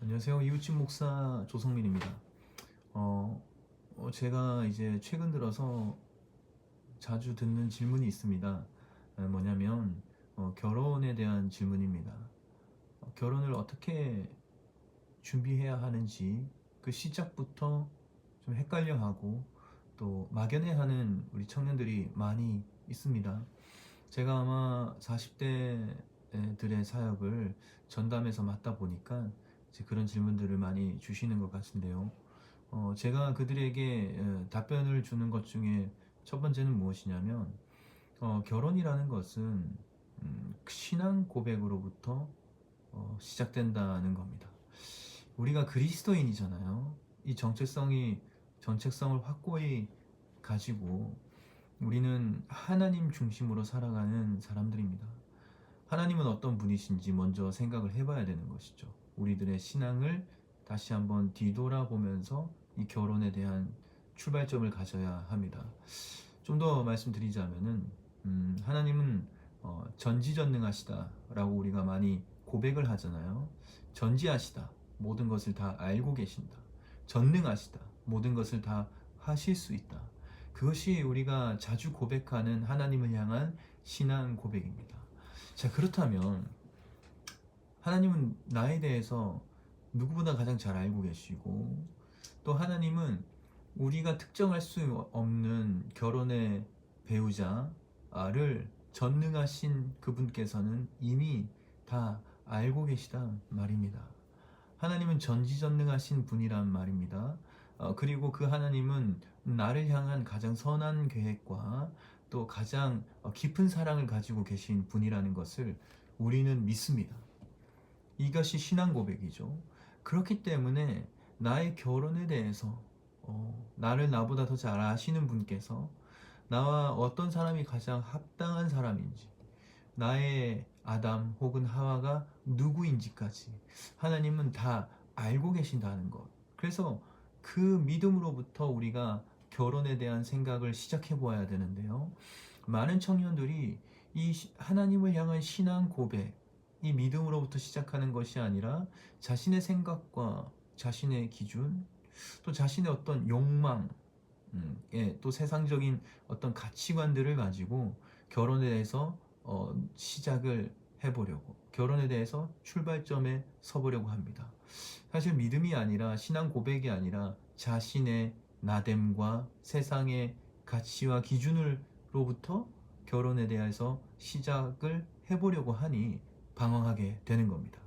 안녕하세요. 이웃집 목사 조성민입니다. 어, 어, 제가 이제 최근 들어서 자주 듣는 질문이 있습니다. 어, 뭐냐면 어, 결혼에 대한 질문입니다. 어, 결혼을 어떻게 준비해야 하는지 그 시작부터 좀 헷갈려하고 또 막연해하는 우리 청년들이 많이 있습니다. 제가 아마 40대들의 사역을 전담해서 맡다 보니까 그런 질문들을 많이 주시는 것 같은데요. 어, 제가 그들에게 에, 답변을 주는 것 중에 첫 번째는 무엇이냐면 어, 결혼이라는 것은 음, 신앙 고백으로부터 어, 시작된다는 겁니다. 우리가 그리스도인이잖아요. 이 정체성이 정체성을 확고히 가지고 우리는 하나님 중심으로 살아가는 사람들입니다. 하나님은 어떤 분이신지 먼저 생각을 해봐야 되는 것이죠. 우리들의 신앙을 다시 한번 뒤돌아보면서 이 결혼에 대한 출발점을 가져야 합니다. 좀 더 말씀드리자면은 음, 하나님은 어, 전지전능하시다라고 우리가 많이 고백을 하잖아요. 전지하시다 모든 것을 다 알고 계신다. 전능하시다 모든 것을 다 하실 수 있다. 그것이 우리가 자주 고백하는 하나님을 향한 신앙 고백입니다. 자 그렇다면 하나님은 나에 대해서 누구보다 가장 잘 알고 계시고 또 하나님은 우리가 특정할 수 없는 결혼의 배우자를 전능하신 그분께서는 이미 다 알고 계시다 말입니다. 하나님은 전지전능하신 분이란 말입니다. 어, 그리고 그 하나님은 나를 향한 가장 선한 계획과 또 가장 어, 깊은 사랑을 가지고 계신 분이라는 것을 우리는 믿습니다. 이것이 신앙 고백이죠. 그렇기 때문에 나의 결혼에 대해서 어, 나를 나보다 더 잘 아시는 분께서 나와 어떤 사람이 가장 합당한 사람인지 나의 아담 혹은 하와가 누구인지까지 하나님은 다 알고 계신다는 것. 그래서 그 믿음으로부터 우리가 결혼에 대한 생각을 시작해 보아야 되는데요. 많은 청년들이 이 시- 하나님을 향한 신앙 고백, 이 믿음으로부터 시작하는 것이 아니라 자신의 생각과 자신의 기준, 또 자신의 어떤 욕망, 음, 예, 또 세상적인 어떤 가치관들을 가지고 결혼에 대해서 어, 시작을 해보려고 결혼에 대해서 출발점에 서보려고 합니다. 사실 믿음이 아니라 신앙 고백이 아니라 자신의 나됨과 세상의 가치와 기준으로부터 결혼에 대해서 시작을 해보려고 하니 방황하게 되는 겁니다.